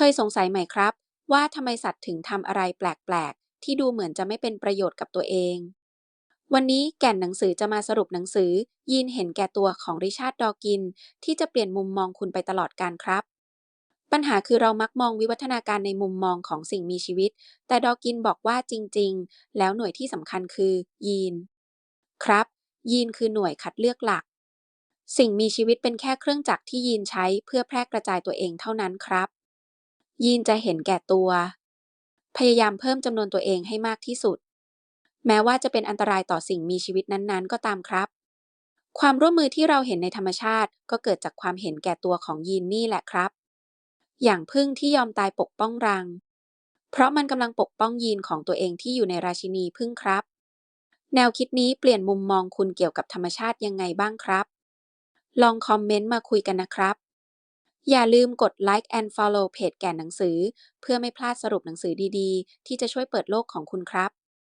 เคยสงสัยไหมครับ ว่าทำไมสัตว์ถึงทำอะไรแปลกๆ ที่ดูเหมือนจะไม่เป็นประโยชน์กับตัวเอง วันนี้แก่นหนังสือจะมาสรุปหนังสือ ยีนเห็นแก่ตัวของริชาร์ดดอกิน ที่จะเปลี่ยนมุมมองคุณไปตลอดกาลครับ ปัญหาคือเรามักมองวิวัฒนาการในมุมมองของสิ่งมีชีวิต แต่ดอกินบอกว่าจริง ๆ แล้วหน่วยที่สำคัญคือ ยีน ครับ ยีนคือหน่วยคัดเลือกหลัก สิ่งมีชีวิตเป็นแค่เครื่องจักรที่ยีนใช้เพื่อแพร่กระจายตัวเองเท่านั้นครับ ยีนจะเห็นแก่ตัว พยายามเพิ่มจำนวนตัวเองให้มากที่สุด แม้ว่าจะเป็นอันตรายต่อสิ่งมีชีวิตนั้นๆ ก็ตามครับ ความร่วมมือที่เราเห็นในธรรมชาติก็เกิดจากความเห็นแก่ตัวของยีนนี่แหละครับ อย่างผึ้งที่ยอมตายปกป้องรัง เพราะมันกำลังปกป้องยีนของตัวเองที่อยู่ในราชินีผึ้งครับ แนวคิดนี้เปลี่ยนมุมมองคุณเกี่ยวกับธรรมชาติยังไงบ้างครับ ลองคอมเมนต์มาคุยกันนะครับ อย่าลืมกด Like and Follow เพจแก่นหนังสือ เพื่อไม่พลาดสรุปหนังสือดีๆ ที่จะช่วยเปิดโลกของคุณครับ